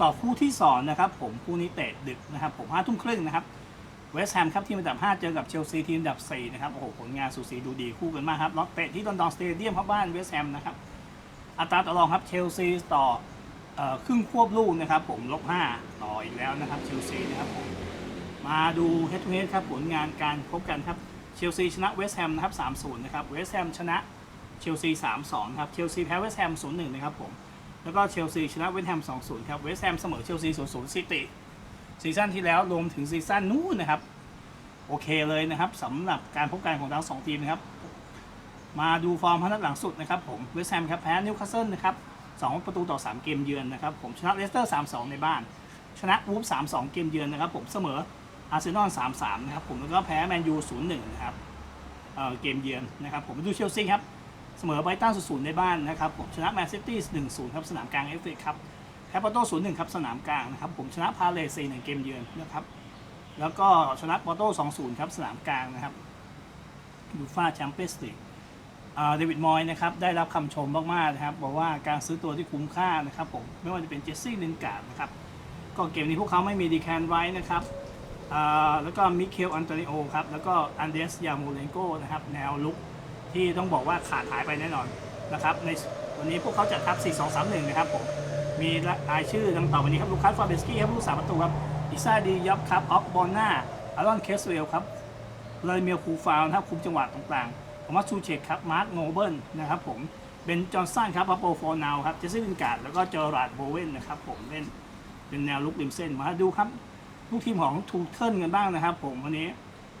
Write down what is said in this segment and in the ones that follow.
ต่อคู่ที่สองนะครับผมคู่นี้เตะดึกนะครับผมห้าทุ่มครึ่งนะครับเวสต์แฮมครับทีมอันดับ 5 เจอกับเชลซีทีมอันดับ 4 นะครับ โอ้โห ผลงานสูสีดูดีคู่กันมากครับล็อตเตะที่ลอนดอนสเตเดียมครับบ้านเวสต์แฮมนะครับ อัตราต่อรองครับเชลซีต่อเอ่อครึ่งควบลูกนะครับ ผมลบ5ต่ออีกแล้วนะครับเชลซีนะครับผมมาดูเฮดทูเฮดครับผลงานการพบกันครับเชลซีชนะเวสต์แฮมนะครับ3-0 นะครับเวสต์แฮมชนะเชลซี3-2 ครับเชลซีแพ้เวสต์แฮม0-1 นะครับผม แล้วก็เชลซีชนะเวสต์แฮม 2-0 ครับ เวสต์แฮมเสมอเชลซี 0-0ซิตี้ซีซั่นที่แล้วรวมถึงซีซั่นนู้นนะครับ โอเคเลยนะครับสำหรับการพบกันของทั้งสองทีมนะครับ มาดูฟอร์มพันนัดหลังสุดนะครับผม เวสต์แฮมครับแพ้นิวคาสเซิลนะครับ2ประตูต่อ 3 เกมเยือนนะครับผมชนะเลสเตอร์ 3-2 ในบ้าน ชนะวูฟ3-2 เกมเยือนนะครับผมเสมออาร์เซนอล 3-3 นะครับผมแล้วก็แพ้แมนยู 0-1 นะครับเออเกมเยือนนะครับผมมาดูเชลซีครับ เสมอไบรตันศูนย์ในบ้านนะครับผมชนะแมนซิตี้หนึ่งศูนย์ครับสนามกลางเอฟเอครับแคปโตศูนย์หนึ่งครับสนามกลางนะครับผมชนะพาเลซีหนึ่งเกมเยือนนะครับแล้วก็ชนะปอโต้สองศูนย์ครับสนามกลางนะครับยูฟ่าแชมเปี้ยนส์ลีกเดวิดมอยนะครับได้รับคำชมมากๆนะครับบอกว่าการซื้อตัวที่คุ้มค่านะครับผมไม่ว่าจะเป็นเจสซี่ลินการ์ดนะครับก็เกมนี้พวกเขาไม่มีดีแคนไรท์นะครับแล้วก็มิเคลอันโตนิโอครับแล้วก็อันเดสยาโมเลนโกนะครับแนวลุก ที่ต้องบอกว่าขาดหายไปแน่นอนนะครับในวันนี้พวกเขาจัดทัพ 4 2 3 1 นะครับผม มีรายชื่อดังต่อไปนี้ครับลูคัสฟาเบสกี้ครับผู้สาประตูครับอิซาดียับครับออฟบอลนาอารอนเคสเวลครับเลยเมียคูฟาวนะครับคุมจังหวะตรงกลางโทมัสชูเชกครับมาร์คโนเบิลนะครับผมเบนจอห์นสันครับอัปโปโฟนาวครับเจสซี่ลินการ์ดแล้วก็เจอราดโบเวนนะครับผมเล่นเป็นแนวลุกริมเส้นมาดูครับลูกทีมของทูเทิลกันบ้างนะครับ ผมวันนี้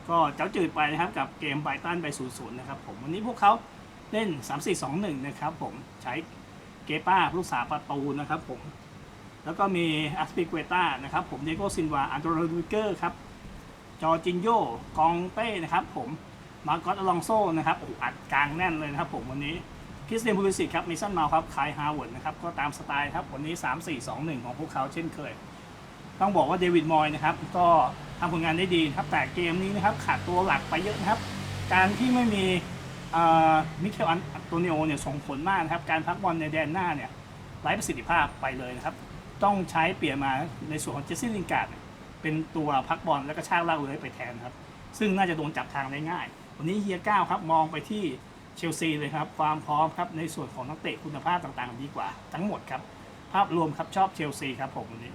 ก็เจ้าจืดไปนะครับกับเกมไบตันไป0-0นะครับผมวันนี้พวกเขาเล่น 3-4-2-1 นะครับผมใช้เกป้าผู้สาประตูนะครับผม แล้วก็มีอาสปิเกต้านะครับผมเดโกซินวาอันโตโรดูเกอร์ครับจอจินโยกองเป้นะครับผมมาร์กอตอลองโซนะครับอัดกลางแน่นเลยนะครับผมวันนี้คริสเตียนพูลิสิกครับมิสันมาครับคายฮาวเวิร์ดนะครับก็ตามสไตล์ครับวันนี้ 3-4-2-1 ของพวกเขาเช่นเคย ต้องบอกว่าเดวิดมอยนะครับก็ ทำผลงานได้ดีครับแต่เกมนี้นะครับขาดตัวหลักไปเยอะนะครับ การที่ไม่มีมิเคลอันโตนิโอเนี่ยส่งผลมากนะครับ การพักบอลในแดนหน้าเนี่ยไร้ประสิทธิภาพไปเลยนะครับ ต้องใช้เปลี่ยนมาในส่วนของเจสซี่ลินการ์ดเนี่ยเป็นตัวพักบอลแล้วก็ชากลากเลื้อยไปแทนครับ ซึ่งน่าจะโดนจับทางได้ง่าย วันนี้เฮียก้าวครับมองไปที่เชลซีเลยครับความพร้อมครับในส่วนของนักเตะคุณภาพต่างๆ ดีกว่า ทั้งหมดครับ ภาพรวมครับชอบเชลซีครับผมวันนี้